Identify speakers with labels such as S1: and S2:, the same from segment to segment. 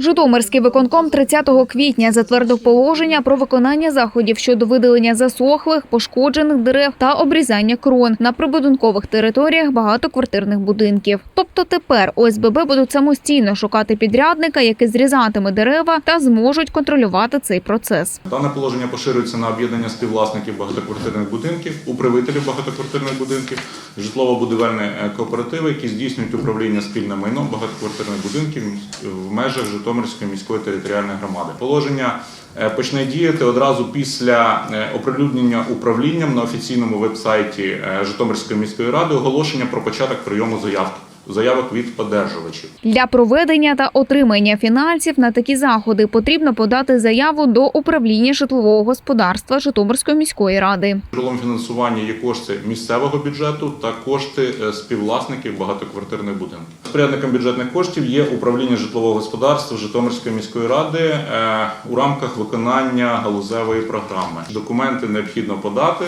S1: Житомирський виконком 30 квітня затвердив положення про виконання заходів щодо видалення засохлих, пошкоджених дерев та обрізання крон на прибудинкових територіях багатоквартирних будинків. Тобто тепер ОСББ будуть самостійно шукати підрядника, який зрізатиме дерева та зможуть контролювати цей процес.
S2: Дане положення поширюється на об'єднання співвласників багатоквартирних будинків, управителів багатоквартирних будинків, житлово-будівельні е, кооперативи, які здійснюють управління спільним майном багатоквартирних будинків в межах Житомирської міської територіальної громади. Положення е, почне діяти одразу після е, оприлюднення управлінням на офіційному вебсайті е, Житомирської міської ради оголошення про початок прийому заявки заявок від одержувачів.
S1: Для проведення та отримання фінансів на такі заходи потрібно подати заяву до управління житлового господарства Житомирської міської ради.
S2: Джерелом фінансування є кошти місцевого бюджету та кошти е, співвласників багатоквартирних будинків. Спорядником бюджетних коштів є управління житлового господарства Житомирської міської ради е, у рамках виконання галузевої програми. Документи необхідно подати.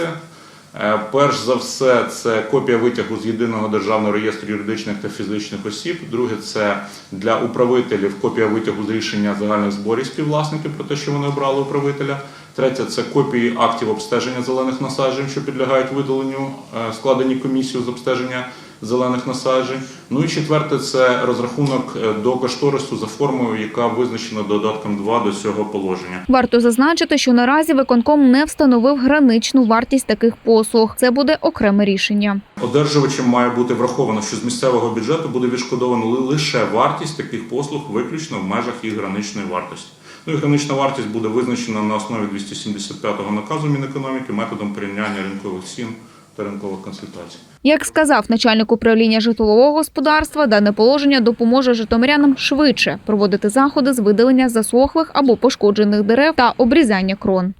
S2: Е, Перш за все, це копія витягу з єдиного державного реєстру юридичних та фізичних осіб. Друге, це для управителів копія витягу з рішення загальних зборів співвласників про те, що вони обрали управителя. Третє це копії актів обстеження зелених насаджень, що підлягають видаленню, е, складені комісію з обстеження зелених насаджень. Ну і четверте це розрахунок е, до кошторису за формою, яка визначена додатком 2 до цього положення.
S1: Варто зазначити, що наразі виконком не встановив граничну вартість таких послуг. Це буде окреме рішення.
S2: Одержувачем має бути враховано, що з місцевого бюджету буде відшкодовано ли- лише вартість таких послуг, виключно в межах їх граничної вартості. Ну і гранична вартість буде визначена на основі 275-го наказу Мінекономіки методом порівняння ринкових цін та консультацій.
S1: Як сказав начальник управління житлового господарства, дане положення допоможе житомирянам швидше проводити заходи з видалення засохлих або пошкоджених дерев та обрізання крон.